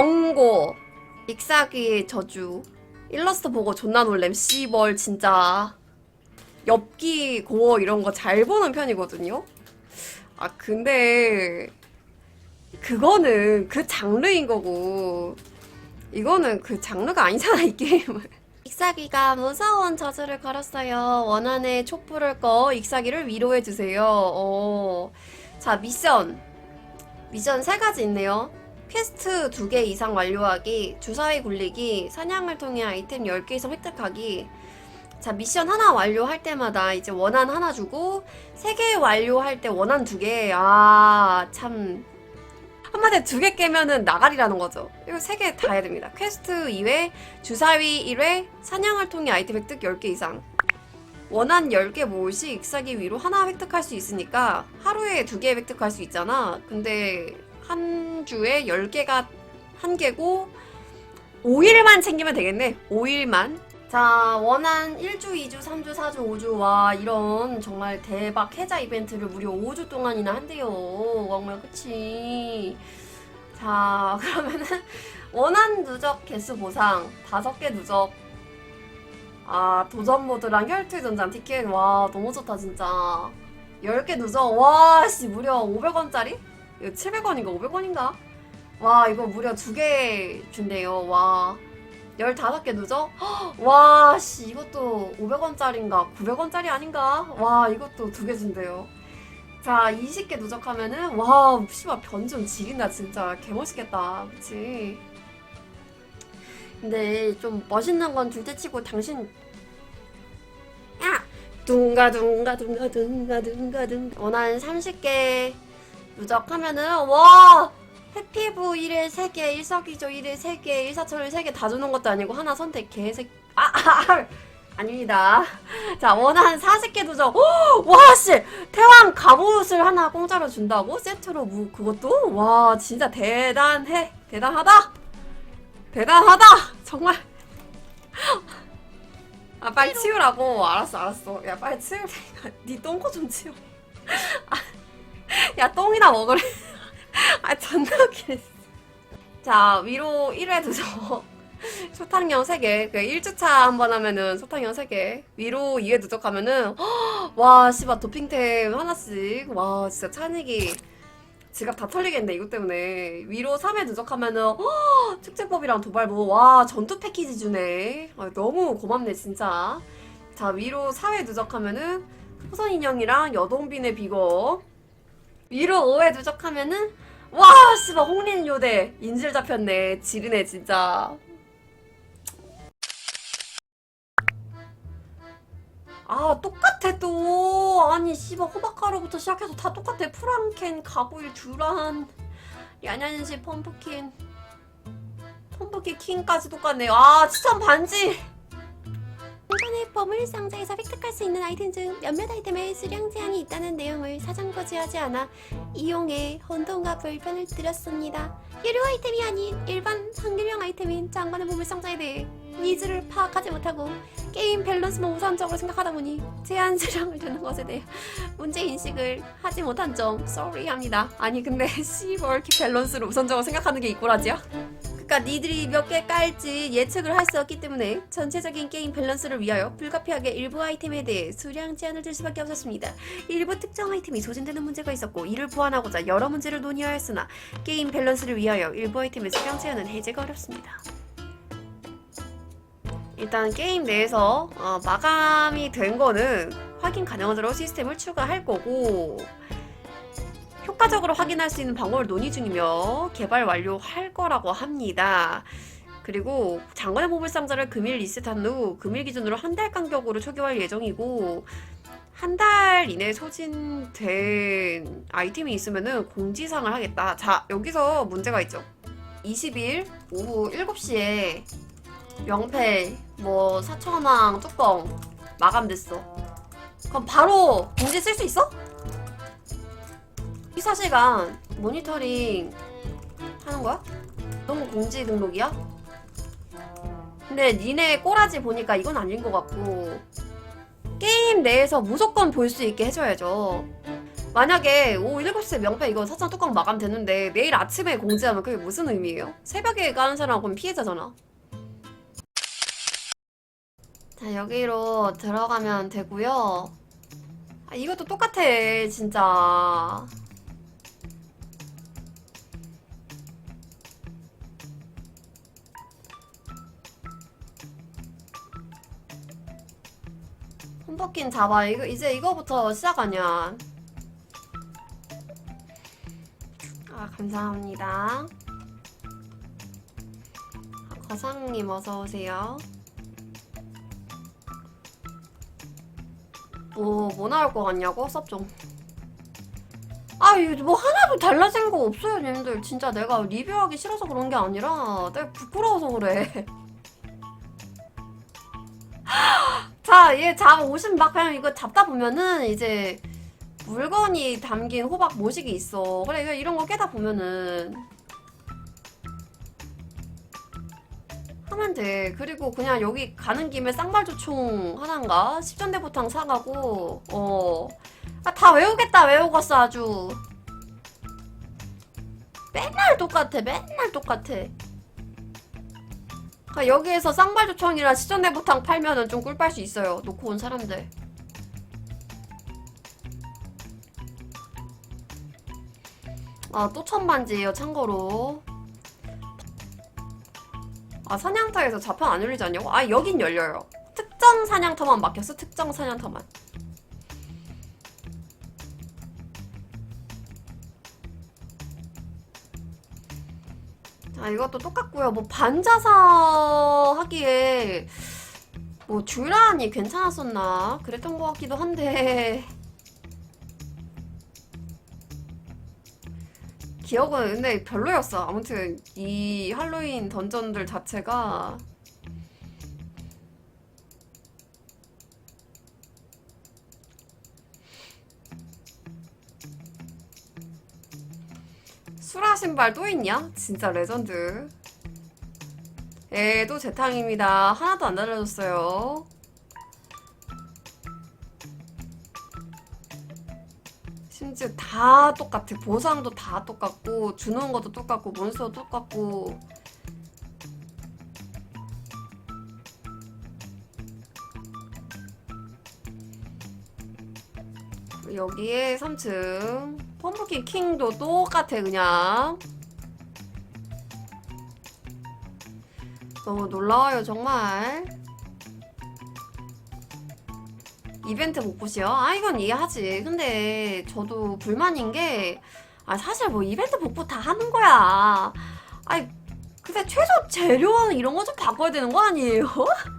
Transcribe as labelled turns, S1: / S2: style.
S1: 경고 익사기의 저주. 일러스트 보고 존나 놀램. 씨벌 진짜. 엽기 고어 이런 거 잘 보는 편이거든요. 아 근데 그거는 그 장르인 거고 이거는 그 장르가 아니잖아 이 게임은 익사기가 무서운 저주를 걸었어요. 원한의 촛불을 꺼 익사기를 위로해주세요. 어. 자 미션. 미션 세 가지 있네요 퀘스트 2개 이상 완료하기, 주사위 굴리기, 사냥을 통해 아이템 10개 이상 획득하기. 자, 미션 하나 완료할 때마다 이제 원한 하나 주고, 3개 완료할 때 원한 2개. 아, 참. 한마디로 2개 깨면은 나가리라는 거죠. 이거 3개 다 해야 됩니다. 퀘스트 2회, 주사위 1회, 사냥을 통해 아이템 획득 10개 이상. 원한 10개 모을 시 익사기 위로 하나 획득할 수 있으니까 하루에 2개 획득할 수 있잖아. 근데 한 주에 10개가 한 개고 5일만 챙기면 되겠네. 5일만. 자, 원한 1주, 2주, 3주, 4주, 5주 와 이런 정말 대박 해자 이벤트를 무려 5주 동안이나 한대요. 정말 그치. 자, 그러면은 원한 누적 개수 보상 5개 누적 아, 도전 모드랑 혈투 전장 티켓 와, 너무 좋다 진짜. 10개 누적 와, 씨 무려 500원짜리? 이거 700원인가 500원인가? 와 이거 무려 두 개 준대요 와 15개 누적? 헉, 와씨 이것도 500원짜리인가 900원짜리 아닌가? 와 이것도 두 개 준대요 자 20개 누적하면은 와 씨발 변좀 지린다 진짜 개멋있겠다 그치? 근데 좀 멋있는 건 둘째치고 당신 야! 둥가 둥가 둥가 둥가 둥가 둥가 원한 30개 누적하면은 와! 해피부 1일 3개 일석이조 1일 3개 일사천일 3개 다 주는 것도 아니고 하나 선택 개색 아, 아, 아 아닙니다. 자 원한 40개 누적. 와씨! 태왕 갑옷을 하나 공짜로 준다고? 세트로 무 그것도? 와 진짜 대단해. 대단하다. 대단하다. 정말. 아 빨리 치우라고. 알았어 알았어. 야 빨리 테니까. 네 똥꼬 좀 치워 야 똥이나 먹으래. 아 존나 웃기네 자 위로 1회 두죠 소탕형 3개. 그 1주차 한 번 하면은 소탕형 3개. 위로 2회 누적하면은 와 씨발 도핑템 하나씩. 와 진짜 찬익이 지갑 다 털리겠네 이것 때문에. 위로 3회 누적하면은 축제법이랑 도발보 와 전투 패키지 주네. 아, 너무 고맙네 진짜. 자 위로 4회 누적하면은 호선 인형이랑 여동빈의 비거 위로 5회 누적하면은 와 씨발 홍린 요대 인질 잡혔네. 지르네 진짜. 아 똑같아 또. 아니 씨발 호박가루부터 시작해서 다 똑같아. 프랑켄 가보일 듀란 야냐는시 펌프킨. 펌프킨 킹까지 똑같네. 아 추천 반지 보물 상자에서 획득할 수 있는 아이템 중 몇몇 아이템에 수량 제한이 있다는 내용을 사전 고지하지 않아 이용해 혼돈과 불편을 드렸습니다. 유료 아이템이 아닌 일반 상류형 아이템인 장관의 보물 상자에 대해 니즈를 파악하지 못하고 게임 밸런스만 우선적으로 생각하다 보니 제한 수량을 두는 것에 대해 문제 인식을 하지 못한 점 sorry합니다. 아니 근데 씨벌 밸런스를 우선적으로 생각하는 게 이꼬라지야? 그러니까 니들이 몇 개 깔지 예측을 할 수 없기 때문에 전체적인 게임 밸런스를 위하여 불가피하게 일부 아이템에 대해 수량 제한을 둘 수밖에 없었습니다. 일부 특정 아이템이 소진되는 문제가 있었고 이를 보완하고자 여러 문제를 논의하였으나 게임 밸런스를 위하여 일부 아이템의 수량 제한은 해제가 어렵습니다. 일단 게임 내에서 어, 마감이 된 거는 확인 가능하도록 시스템을 추가할 거고 효과적으로 확인할 수 있는 방법을 논의 중이며 개발 완료할 거라고 합니다. 그리고 장관의 보물 상자를 금일 리셋한 후 금일 기준으로 한 달 간격으로 초기화할 예정이고 한 달 이내 소진된 아이템이 있으면은 공지사항을 하겠다. 자, 여기서 문제가 있죠. 20일 오후 7시에 명패 뭐 사천왕 뚜껑 마감됐어. 그럼 바로 공지 쓸 수 있어? 24시간 모니터링 하는 거야? 너무 공지 등록이야? 근데 니네 꼬라지 보니까 이건 아닌 것 같고 게임 내에서 무조건 볼 수 있게 해줘야죠 만약에 오후 7시에 명패 이거 사장 뚜껑 마감되는데 내일 아침에 공지하면 그게 무슨 의미예요? 새벽에 가는 사람은 피해자잖아. 자, 여기로 들어가면 되고요. 아, 이것도 똑같아, 진짜. 홈퍼킨 잡아. 이거, 이제 이거부터 시작하냐. 아, 감사합니다. 아, 거상님 어서 오세요. 뭐, 뭐 나올 것 같냐고? 섭종. 아, 이거 뭐 하나도 달라진 거 없어요, 님들. 진짜 내가 리뷰하기 싫어서 그런 게 아니라 내가 부끄러워서 그래. 자, 얘 잡, 오신 막 그냥 이거 잡다 보면은 이제 물건이 담긴 호박 모식이 있어. 그래, 이거 이런 거 깨다 보면은 하면 돼. 그리고 그냥 여기 가는 김에 쌍발조총 하나인가? 십전대보탕 사가고, 어. 아, 다 외우겠다, 외우겠어, 아주. 맨날 똑같아, 맨날 똑같아. 그러니까 여기에서 쌍발조청이랑 시전대보탕 팔면은 좀 꿀빨 수 있어요. 놓고 온 사람들. 아, 또 천반지예요, 참고로. 아, 사냥터에서 자판 안 열리지 않냐고? 아, 여긴 열려요. 특정 사냥터만 막혔어, 특정 사냥터만. 자, 이것도 똑같고요. 뭐 반자사 하기에 뭐 듀란이 괜찮았었나? 그랬던 것 같기도 한데 기억은 근데 별로였어. 아무튼 이 할로윈 던전들 자체가 수라 신발 또 있냐? 진짜 레전드. 에, 또 재탕입니다. 하나도 안 달라졌어요. 심지어 다 똑같아. 보상도 다 똑같고, 주는 것도 똑같고, 몬스터도 똑같고. 여기에 3층. 펌프킨 킹도 똑같아, 그냥. 너무 놀라워요, 정말. 이벤트 못 보시요? 아, 이건 이해하지. 근데 저도 불만인 게, 아, 사실 뭐 이벤트 복부 다 하는 거야. 아이, 근데 최소 재료 이런 거 좀 바꿔야 되는 거 아니에요?